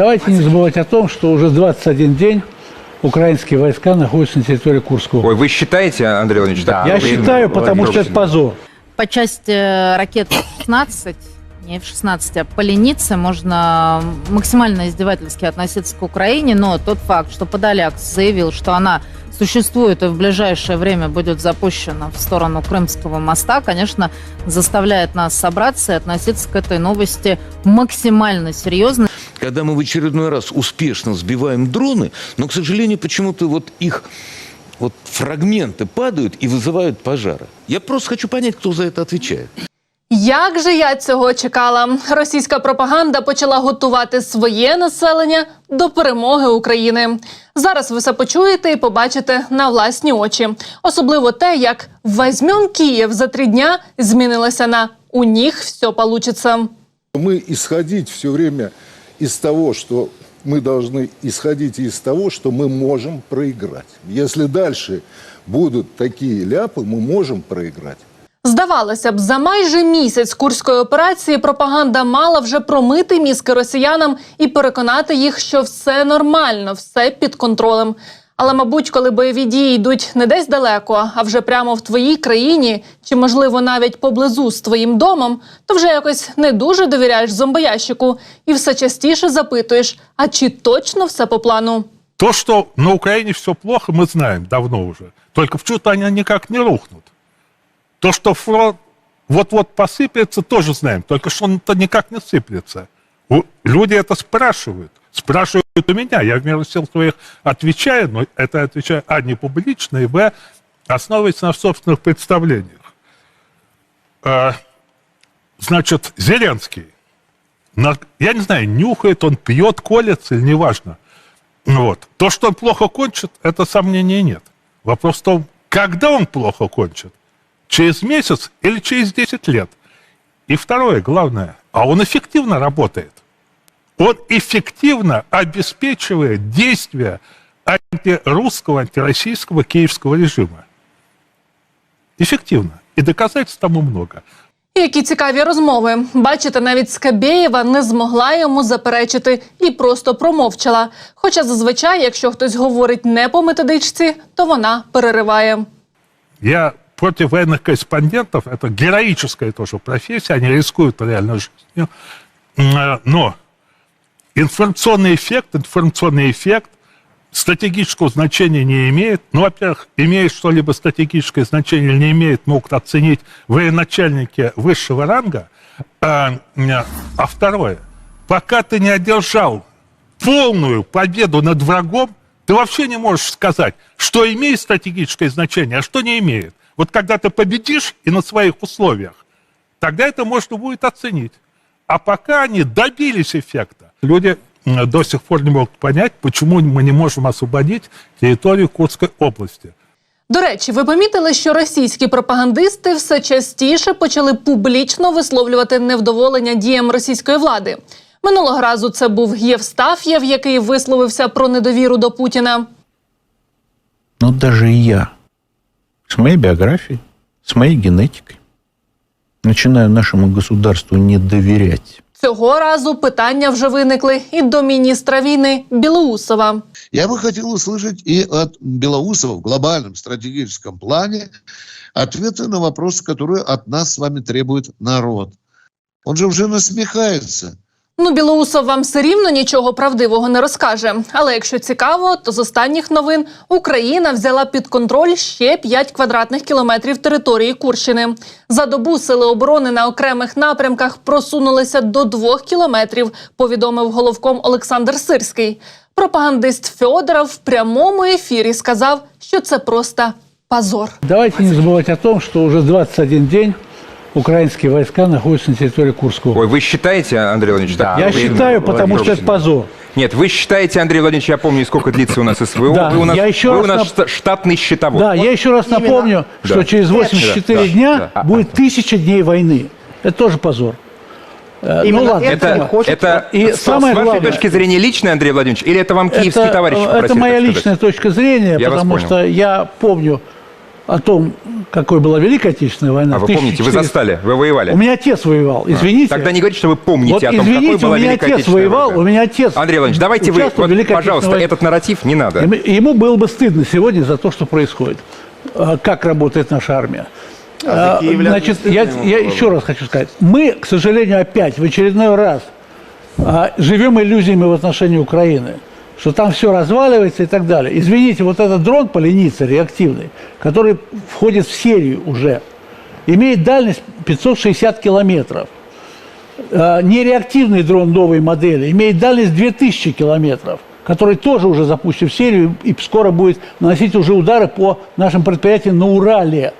Давайте не забывать о том, что уже 21 день украинские войска находятся на территории Курского. Ой, вы считаете, Андрей Владимирович, так? Я считаю, потому что это позор. По части э, ракет F-16, не F-16, а по ленице можно максимально издевательски относиться к Украине, но тот факт, что Подоляк заявил, что она существует и в ближайшее время будет запущена в сторону Крымского моста, конечно, заставляет нас собраться и относиться к этой новости максимально серьезно. когда мы в очередной раз успешно сбиваем дроны, но, к сожалению, почему-то вот их вот фрагменты падают и вызывают пожары. Я просто хочу понять, кто за это отвечает. Як же я цього чекала? Російська пропаганда почала готувати своє населення до перемоги України. Зараз ви все почуєте і побачите на власні очі. Особливо те, як «Возьмем Київ за три дня змінилося на у них все получится. Мы исходить все время из того, что мы должны исходить из того, что мы можем проиграть. Если дальше будут такие ляпы, мы можем проиграть. Здавалося б, за майже місяць курської операції пропаганда мала вже промити мізки росіянам і переконати їх, що все нормально, все під контролем. Але, мабуть, коли бойові дії йдуть не десь далеко, а вже прямо в твоїй країні, чи можливо навіть поблизу з твоїм домом, то вже якось не дуже довіряєш зомбоящику і все частіше запитуєш: а чи точно все по плану? То, что на Украине все плохо, мы знаем давно уже. Только почему-то они никак не рухнут. То, что фронт вот-вот посыплется, тоже знаем. Только что он-то никак не сыплется. У- Люди это спрашивают. Спрашивают у меня. Я в меру сил своих отвечаю, но это отвечаю, а, не публично, и, б, основываясь на собственных представлениях. А, значит, Зеленский, я не знаю, нюхает он, пьет, колется или неважно. Вот. То, что он плохо кончит, это сомнений нет. Вопрос в том, когда он плохо кончит. Через месяц или через 10 лет. И второе, главное, а он эффективно работает. Он эффективно обеспечивает действия антирусского, антироссийского киевского режима. Эффективно. И доказательств тому много. Які цікаві розмови. Бачите, навіть Скабєєва не змогла йому заперечити і просто промовчала. Хоча зазвичай, якщо хтось говорить не по методичці, то вона перериває. Я против военных корреспондентов, это героическая тоже профессия, они рискуют реально жизнью. М, э, Но информационный эффект, информационный эффект стратегического значения не имеет. Ну, во-первых, имеет что-либо стратегическое значение или не имеет, могут оценить военачальники высшего ранга. А, а второе, пока ты не одержал полную победу над врагом, ты вообще не можешь сказать, что имеет стратегическое значение, а что не имеет. Вот когда ты победишь и на своих условиях, тогда это можно будет оценить. А пока они добились эффекта, люди до сих пор не могут понять, почему мы не можем освободить территорию Курской области. До речі, ви помітили, що російські пропагандисти все частіше почали публічно висловлювати невдоволення діям російської влади. Минулого разу це був Євстаф'єв, який висловився про недовіру до Путіна. Но даже я с моей биографией, с моей генетикой начинаю нашему государству не доверять. Цього разу питання вже виникли і до міністра війни Білоусова. Я бы хотел услышать и от Белоусова в глобальном стратегическом плане ответы на вопросы, которые от нас с вами требует народ. Он же уже насмехается. Ну, Білоусов вам все рівно нічого правдивого не розкаже. Але якщо цікаво, то з останніх новин Україна взяла під контроль ще 5 квадратних кілометрів території Курщини. За добу сили оборони на окремих напрямках просунулися до 2 кілометрів. Повідомив головком Олександр Сирський. Пропагандист Федоров в прямому ефірі сказав, що це просто позор. Давайте не забывать о том, что уже 21 день украинские войска находятся на территории Курского. Ой, вы считаете, Андрей Владимирович, так? Я Вы- считаю, потому что это позор. Нет, вы считаете, Андрей Владимирович, я помню, сколько длится у нас СВО. Да, вы у нас, я еще вы раз у нас нап- штатный счетовод. Да, я еще раз напомню, что Да. через 84 Да, дня да. будет тысяча дней войны. Это тоже позор. Э, ну ладно. Это, это И с, самое с вашей главное- точки зрения личное, Андрей Владимирович, или это вам киевские это, товарищи э, попросили это моя личная точка зрения, Я потому что я помню о том, какой была Великая Отечественная война. А вы в помните, вы 1400 застали, вы воевали. У меня отец воевал, извините. Тогда не говорите, что вы помните вот о том, извините, какой была у меня Великая отец Отечественная воевал, война. у меня отец Андрей Владимирович, давайте вы, вот, пожалуйста, Отечественной этот нарратив не надо. Ему- было бы стыдно сегодня за то, что происходит, А, как работает наша армия. А А, Значит, я, я еще раз хочу сказать. Мы, к сожалению, опять в очередной раз а, живем иллюзиями в отношении Украины, что там все разваливается и так далее. Извините, вот этот дрон поленица реактивный, который входит в серию уже, имеет дальность 560 километров. А, Нереактивный дрон новой модели имеет дальность 2000 километров, который тоже уже запущен в серию и скоро будет наносить уже удары по нашим предприятиям на Урале.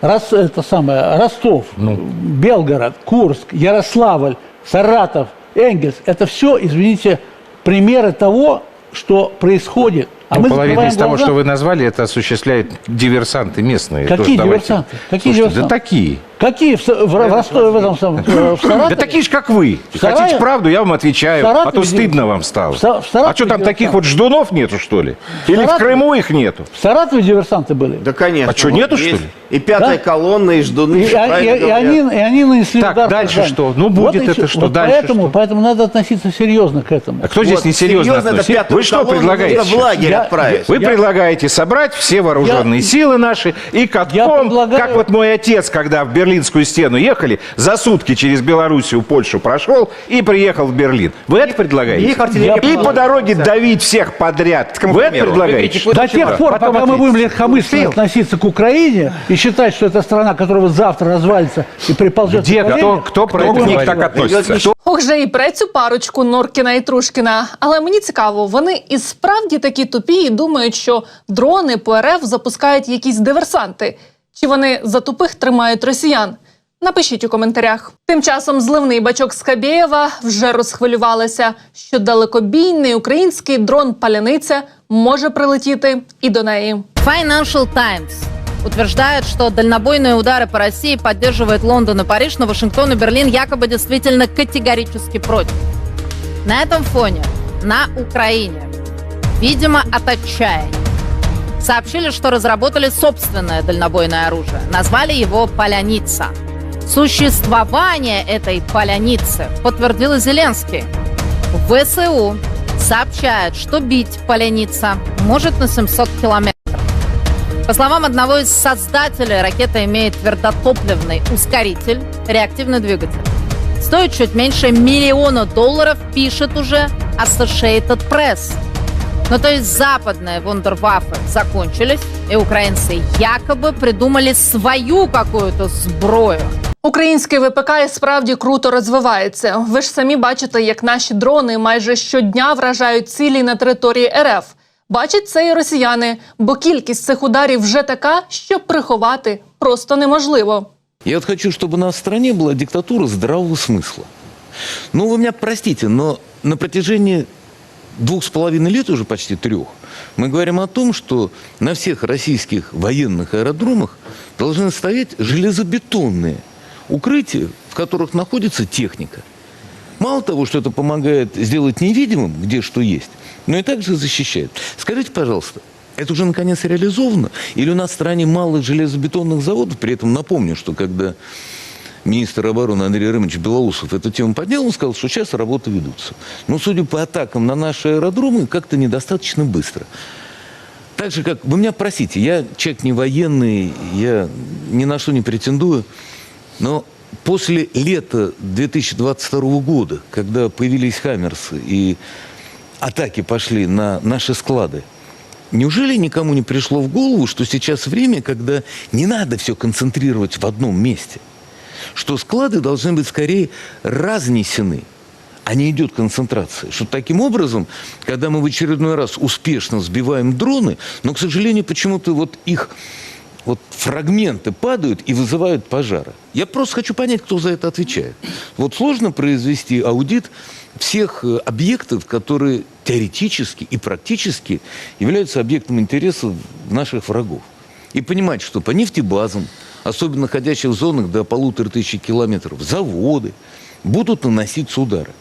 Рос, это самое, Ростов, Белгород, Курск, Ярославль, Саратов, Энгельс. Это все, извините, примеры того, что происходит. А Ну, половина из того, глаза. что вы назвали, это осуществляют диверсанты местные. Какие Тоже давайте. диверсанты? Какие Слушайте, диверсанты? Да такие. Какие в, в, в Ростове, в этом самом, э, в Саратове? Да такие же, как вы. В Саратове- Хотите правду, я вам отвечаю. А то стыдно вам стало. в Са- в А что там, таких вот ждунов нету, что ли? Или в Крыму их нету? В Саратове диверсанты были? Да, конечно. А вот нету, есть. что ли? И пятая Да? колонна, и ждуны. И, а- и- и говорят. они, и они нанесли Так, удар дальше что? Ну, будет и это что? Вот Дальше поэтому, что? поэтому надо относиться серьезно к этому. А кто здесь несерьезно относится? Вы что предлагаете? в лагерь Я- отправить. Вы предлагаете собрать все вооруженные силы наши и катком, как вот мой отец, когда в Берлинскую стену ехали, за сутки через Белоруссию, Польшу прошел и приехал в Берлин. Вы это предлагаете? их артиллерия и по помогла. дороге давить всех подряд. кому Вы это примеру? предлагаете? Выберите До тех пор, Потом пока мы ответите. будем легкомысленно относиться к Украине и считать, что это страна, которая вот завтра развалится и приползет Где, к кто, кто про Кто это к них говорит? так относится? Ох же і про цю парочку Норкіна і Трушкіна. Але мені цікаво, вони і справді такі тупі і думають, що дрони по РФ запускають якісь диверсанти. Чи вони за тупих тримають росіян? Напишіть у коментарях. Тим часом зливний бачок Скабєєва вже розхвилювалися, що далекобійний український дрон Паляниця може прилетіти і до неї. Financial Times утверждает, что дальнобойные удары по России поддерживает Лондон и Париж, но Вашингтон и Берлин якобы действительно категорически против. На этом фоне на Украине, видимо, от отчаяния, сообщили, что разработали собственное дальнобойное оружие. Назвали его «Поляница». Существование этой «Поляницы» подтвердил Зеленский. ВСУ сообщает, что бить «Поляница» может на 700 километров. По словам одного из создателей, ракета имеет твердотопливный ускоритель, реактивный двигатель. Стоит чуть меньше миллиона долларов, пишет уже Associated Press. Ну, то есть западные вундерваффе закончились, и украинцы якобы придумали свою какую-то сброю. Український ВПК і справді круто розвивається. Ви ж самі бачите, як наші дрони майже щодня вражають цілі на території РФ. Бачать це і росіяни, бо кількість цих ударів вже така, що приховати просто неможливо. Я вот хочу, чтобы у нас в стране была диктатура здравого смысла. Ну, вы меня простите, но на протяжении двух с половиной лет, уже почти трех, мы говорим о том, что на всех российских военных аэродромах должны стоять железобетонные укрытия, в которых находится техника. Мало того, что это помогает сделать невидимым, где что есть, но и также защищает. Скажите, пожалуйста, это уже наконец реализовано? Или у нас в стране мало железобетонных заводов? При этом напомню, что когда министр обороны Андрей Рымович Белоусов эту тему поднял, он сказал, что сейчас работы ведутся. Но судя по атакам на наши аэродромы, как-то недостаточно быстро. Так же, как... Вы меня простите, я человек не военный, я ни на что не претендую, но после лета 2022 года, когда появились «Хаммерсы» и атаки пошли на наши склады, неужели никому не пришло в голову, что сейчас время, когда не надо все концентрировать в одном месте? Что склады должны быть скорее разнесены, а не идет концентрация. Что таким образом, когда мы в очередной раз успешно сбиваем дроны, но, к сожалению, почему-то вот их вот фрагменты падают и вызывают пожары. Я просто хочу понять, кто за это отвечает. Вот сложно произвести аудит всех э, объектов, которые теоретически и практически являются объектом интереса наших врагов. И понимать, что по нефтебазам, особенно находящих в зонах до полутора тысяч километров, заводы, будут наноситься удары.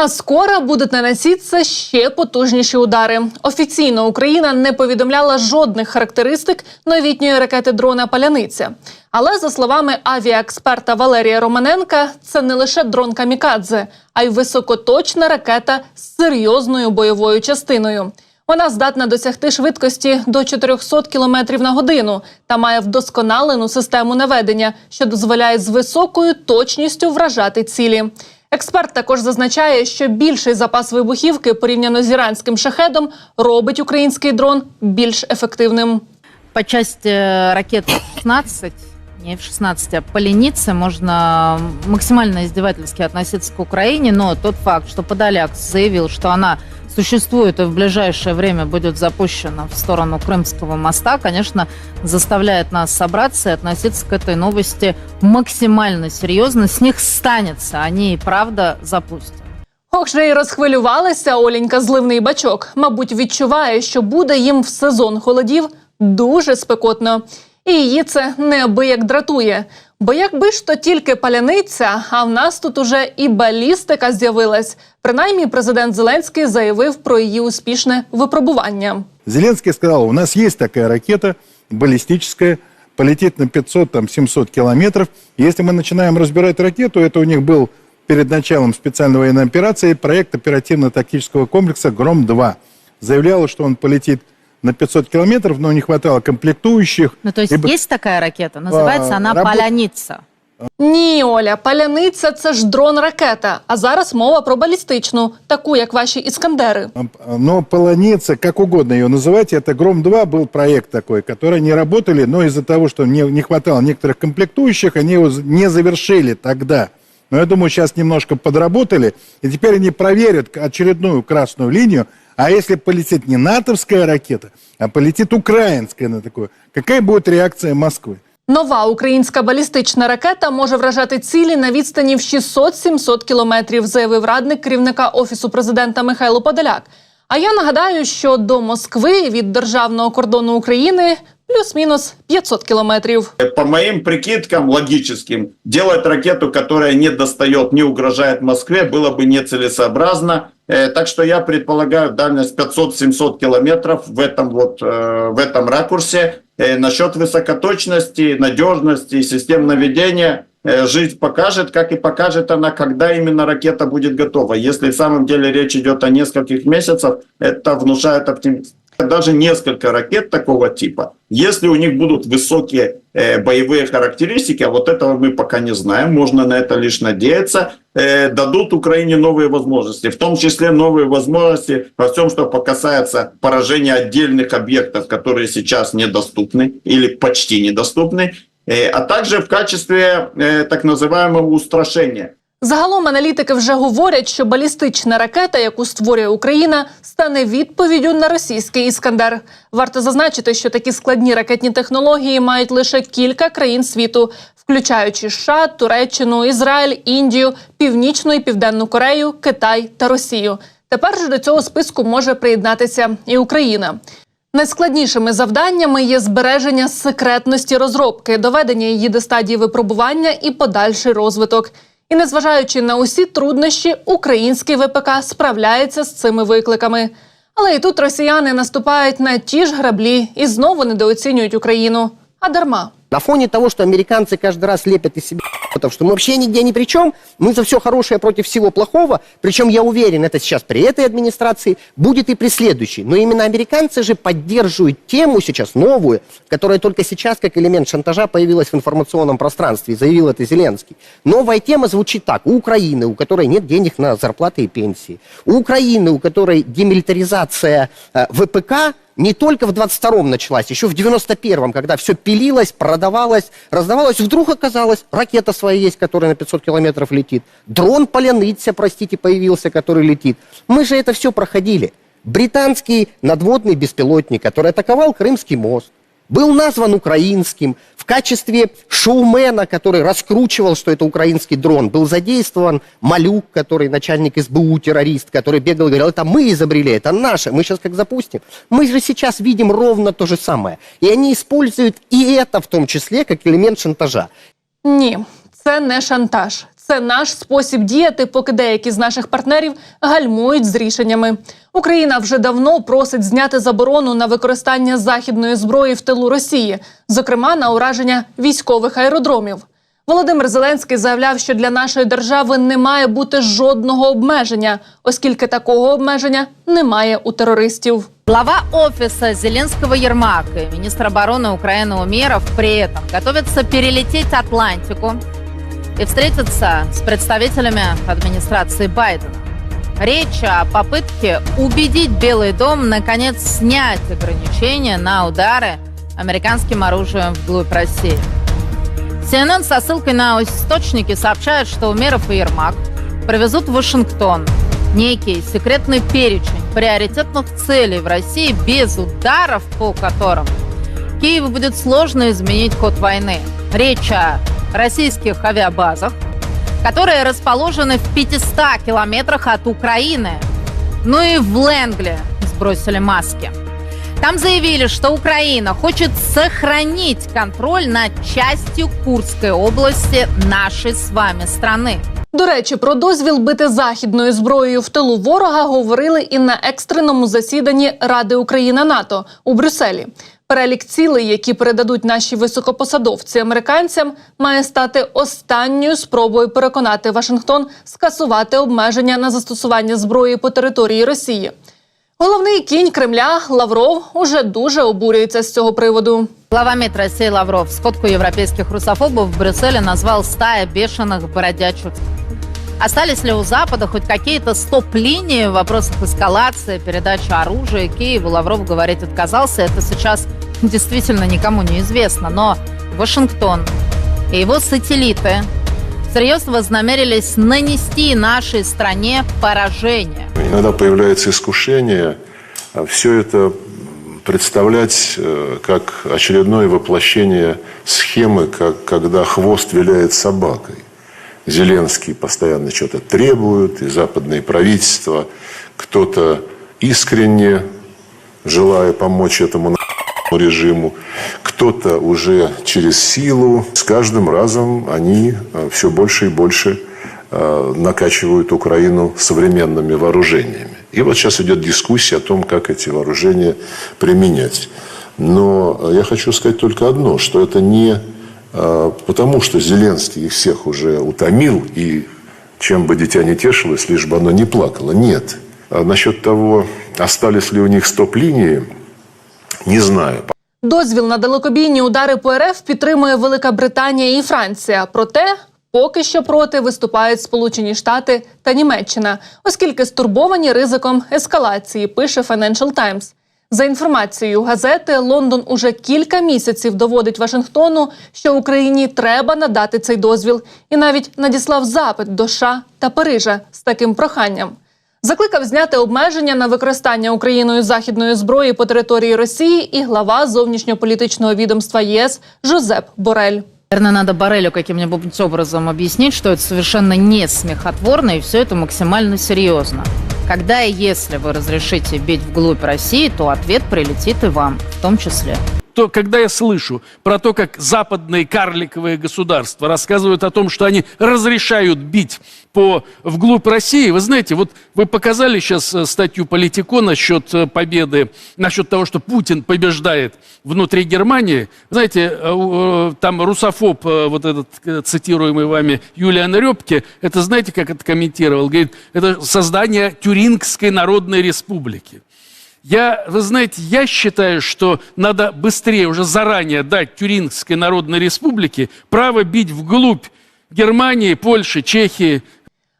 А скоро будуть наноситися ще потужніші удари. Офіційно Україна не повідомляла жодних характеристик новітньої ракети дрона Паляниця. Але за словами авіаексперта Валерія Романенка, це не лише дрон Камікадзе, а й високоточна ракета з серйозною бойовою частиною. Вона здатна досягти швидкості до 400 км на годину та має вдосконалену систему наведення, що дозволяє з високою точністю вражати цілі. Експерт також зазначає, що більший запас вибухівки порівняно з іранським шахедом робить український дрон більш ефективним. По части ракет F-16, не F-16, а поленицы, можно максимально издевательски относиться к Украине, но тот факт, что Подоляк заявил, что она существует и в ближайшее время будет запущена в сторону Крымского моста, конечно, заставляет нас собраться и относиться к этой новости максимально серьезно. С них станется, они и правда запустят. Ох, же й розхвилювалася Оленька зливний бачок. Мабуть, відчуває, що буде їм в сезон холодів дуже спекотно. І її це неабияк дратує. Бо якби ж то тільки паляниця, а в нас тут уже і балістика з'явилась. Принаймні, президент Зеленський заявив про її успішне випробування. Зеленский сказал, у нас есть такая ракета баллистическая, полетит на 500-700 километров. Если мы начинаем разбирать ракету, это у них был перед началом специальной военной операции проект оперативно-тактического комплекса «Гром-2». Заявляло, что он полетит на 500 километров, но не хватало комплектующих. Ну, то есть Либо- есть такая ракета, называется А, она работ- Поляница. Ні, Оля, паляниця це ж дрон-ракета. А зараз мова про балістичну, таку як ваші іскандери. Но полоница, как угодно ее называть, это «Гром-2» был проект такой, который не работали, но из-за того, что не, не хватало некоторых комплектующих, они его не завершили тогда. Но я думаю, сейчас немножко подработали, и теперь они проверят очередную красную линию, а если полетит не натовская ракета, а полетит украинская на такое, какая будет реакция Москвы? Нова українська балістична ракета може вражати цілі на відстані в 600-700 кілометрів, заявив радник керівника офісу президента Михайло Подоляк. А я нагадаю, що до Москви від державного кордону України плюс-мінус 500 кілометрів. По моим прикидкам логическим, делать ракету, которая не достает, не угрожает Москве, было бы нецелесообразно. Э, Так что я предполагаю дальность 500-700 километров в этом вот э, в этом ракурсе. Э, Насчет высокоточности, надежности и систем наведения э, жизнь покажет, как и покажет она, когда именно ракета будет готова. Если в самом деле речь идет о нескольких месяцев, это внушает оптимизм. Даже несколько ракет такого типа, если у них будут высокие э, боевые характеристики, а вот этого мы пока не знаем, можно на это лишь надеяться, э, дадут Украине новые возможности, в том числе новые возможности во всем, что касается поражения отдельных объектов, которые сейчас недоступны или почти недоступны, э, а также в качестве э, так называемого устрашения. Загалом аналітики вже говорять, що балістична ракета, яку створює Україна, стане відповіддю на російський іскандер. Варто зазначити, що такі складні ракетні технології мають лише кілька країн світу, включаючи США, Туреччину, Ізраїль, Індію, Північну і Південну Корею, Китай та Росію. Тепер же до цього списку може приєднатися і Україна. Найскладнішими завданнями є збереження секретності розробки, доведення її до стадії випробування і подальший розвиток. І незважаючи на усі труднощі, український ВПК справляється з цими викликами. Але і тут росіяни наступають на ті ж граблі і знову недооцінюють Україну. А дарма. На фоне того, что американцы каждый раз лепят из себя, потому что мы вообще нигде ни при чем, мы за все хорошее против всего плохого, причем я уверен, это сейчас при этой администрации будет и при следующей. Но именно американцы же поддерживают тему сейчас новую, которая только сейчас как элемент шантажа появилась в информационном пространстве, заявил это Зеленский. Новая тема звучит так. У Украины, у которой нет денег на зарплаты и пенсии, у Украины, у которой демилитаризация э, ВПК не только в 22-м началась, еще в 91-м, когда все пилилось, продавалось, раздавалось, вдруг оказалось, ракета своя есть, которая на 500 километров летит, дрон Поляныця, простите, появился, который летит. Мы же это все проходили. Британский надводный беспилотник, который атаковал Крымский мост, был назван украинским. В качестве шоумена, который раскручивал, что это украинский дрон, был задействован Малюк, который начальник СБУ, террорист, который бегал и говорил, это мы изобрели, это наше, мы сейчас как запустим. Мы же сейчас видим ровно то же самое. И они используют и это в том числе как элемент шантажа. Ні, це не шантаж. Це це наш спосіб діяти, поки деякі з наших партнерів гальмують з рішеннями. Україна вже давно просить зняти заборону на використання західної зброї в тилу Росії, зокрема на ураження військових аеродромів. Володимир Зеленський заявляв, що для нашої держави не має бути жодного обмеження, оскільки такого обмеження немає у терористів. Глава офиса Зеленского Ермак и министр обороны Украины Умеров при этом готовятся перелететь Атлантику и встретиться с представителями администрации Байдена. Речь о попытке убедить Белый дом наконец снять ограничения на удары американским оружием вглубь России. CNN со ссылкой на источники сообщает, что Умеров и Ермак привезут в Вашингтон некий секретный перечень приоритетных целей в России, без ударов по которым Киеву будет сложно изменить ход войны. Речь о российских авиабазах, которые расположены в 500 километрах от Украины. Ну и в Ленгле сбросили маски. Там заявили, что Украина хочет сохранить контроль над частью Курской области нашей с вами страны. До речі, про дозвіл бити західною зброєю в тилу ворога говорили і на екстреному засіданні Ради Україна НАТО у Брюсселі. Перелік цілей, які передадуть наші високопосадовці американцям, має стати останньою спробою переконати Вашингтон скасувати обмеження на застосування зброї по території Росії. Головний кінь Кремля Лавров уже дуже обурюється з цього приводу. Глава МИД России Лавров сходку европейских русофобов в Брюсселе назвал «стая бешеных бродячих». Остались ли у Запада хоть какие-то стоп-линии в вопросах эскалации, передачи оружия Киеву? Лавров говорить отказался. Это сейчас действительно никому не известно. Но Вашингтон и его сателлиты серьезно вознамерились нанести нашей стране поражение. Иногда появляется искушение все это представлять э, как очередное воплощение схемы, как когда хвост виляет собакой. Зеленский постоянно что-то требует, и западные правительства, кто-то искренне желая помочь этому режиму, кто-то уже через силу. С каждым разом они все больше и больше э, накачивают Украину современными вооружениями. И вот сейчас идет дискуссия о том, как эти вооружения применять. Но я хочу сказать только одно, что это не э, потому, что Зеленский их всех уже утомил, и чем бы дитя не тешилось, лишь бы оно не плакало. Нет. А насчет того, остались ли у них стоп-линии, не знаю. Дозвіл на далекобійні удари по РФ підтримує Велика Британія і Франція. Проте поки що проти виступають Сполучені Штати та Німеччина, оскільки стурбовані ризиком ескалації, пише Financial Times. За інформацією газети, Лондон уже кілька місяців доводить Вашингтону, що Україні треба надати цей дозвіл, і навіть надіслав запит до США та Парижа з таким проханням. Закликав зняти обмеження на використання Україною західної зброї по території Росії і глава зовнішньополітичного відомства ЄС Жозеп Борель. Наверное, надо Барелю каким-нибудь образом объяснить, что это совершенно не смехотворно и все это максимально серьезно. Когда и если вы разрешите бить вглубь России, то ответ прилетит и вам, в том числе. то когда я слышу про то, как западные карликовые государства рассказывают о том, что они разрешают бить по, вглубь России, вы знаете, вот вы показали сейчас э, статью Политико насчет э, победы, насчет того, что Путин побеждает внутри Германии. Знаете, э, там русофоб, вот этот цитируемый вами Юлиан Репке, это знаете, как это комментировал? Говорит, это создание Тюрингской Народной Республики. Я, вы знаете, я считаю, что надо быстрее, уже заранее дать Тюрингской Народной Республике право бить вглубь Германии, Польши, Чехии.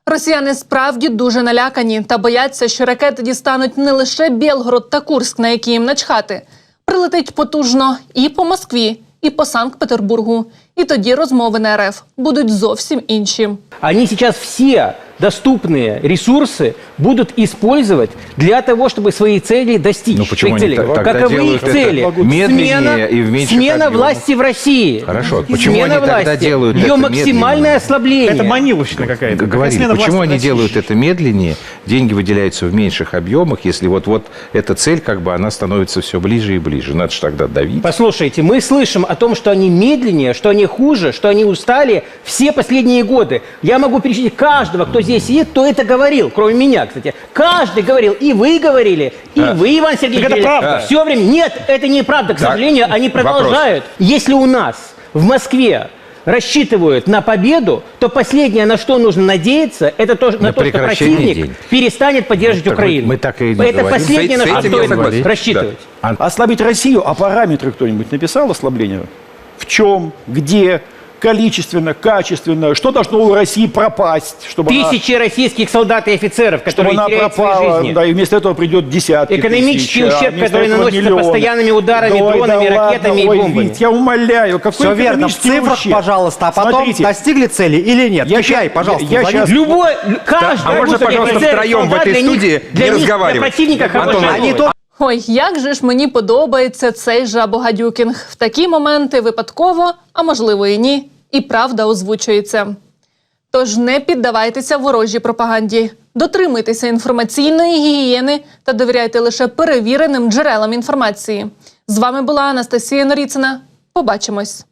Росіяни справді дуже налякані та бояться, що ракети дістануть не лише Білгород та Курск, на які їм начхати. Прилетить потужно і по Москві, і по Санкт-Петербургу. І тоді розмови на РФ будуть зовсім інші. Они сейчас все доступные ресурсы будут использовать для того, чтобы свои цели достичь. Ну, почему своих они целей. так- тогда Каковы их делают это цели? медленнее смена, и в меньших смена объемах? власти в России. Хорошо, почему смена они тогда власти, делают ее это максимальное медленнее? ослабление. Это маниловщина какая-то. Говорили, Смена почему власти они в делают это медленнее, деньги выделяются в меньших объемах, если вот, вот эта цель, как бы, она становится все ближе и ближе. Надо же тогда давить. Послушайте, мы слышим о том, что они медленнее, что они хуже, что они устали все последние годы. Я могу перечислить каждого, кто здесь сидит, кто это говорил, кроме меня, кстати. Каждый говорил, и вы говорили, и А. вы, Иван Сергеевич, Так это правда. Все время. Нет, это неправда. К Так, сожалению, они вопрос. продолжают. Если у нас в Москве рассчитывают на победу, то последнее, на что нужно надеяться, это то, на, На то, что противник денег. перестанет поддерживать Так мы- Украину. мы так и не это говорим. последнее, на что стоит рассчитывать. Да. Ослабить Россию, а параметры кто-нибудь написал ослабления? В чем, где, количественно, качественно, что должно у России пропасть, чтобы она- Тысячи российских солдат и офицеров, чтобы которые она теряют свои пропала, жизни. да, и вместо этого придет десятки Экономический тысяч, а ущерб, вместо который наносится миллионы. постоянными ударами, Ой, дронами, да ракетами и ладно, ой, бомбами. Вить, я умоляю, какой Все верно, в цифрах, ущерб? пожалуйста, а потом Смотрите, достигли цели или нет? Я щас- пожалуйста. я- я щас- Любой, каждый А можно, пожалуйста, втроем в этой студии для не них, разговаривать? Для противника Антон, они новость. Ой, як же ж мені подобається цей жабогадюкінг. В такі моменти випадково, а можливо і ні, і правда озвучується. Тож не піддавайтеся ворожій пропаганді, дотримуйтеся інформаційної гігієни та довіряйте лише перевіреним джерелам інформації. З вами була Анастасія Норіцина. Побачимось.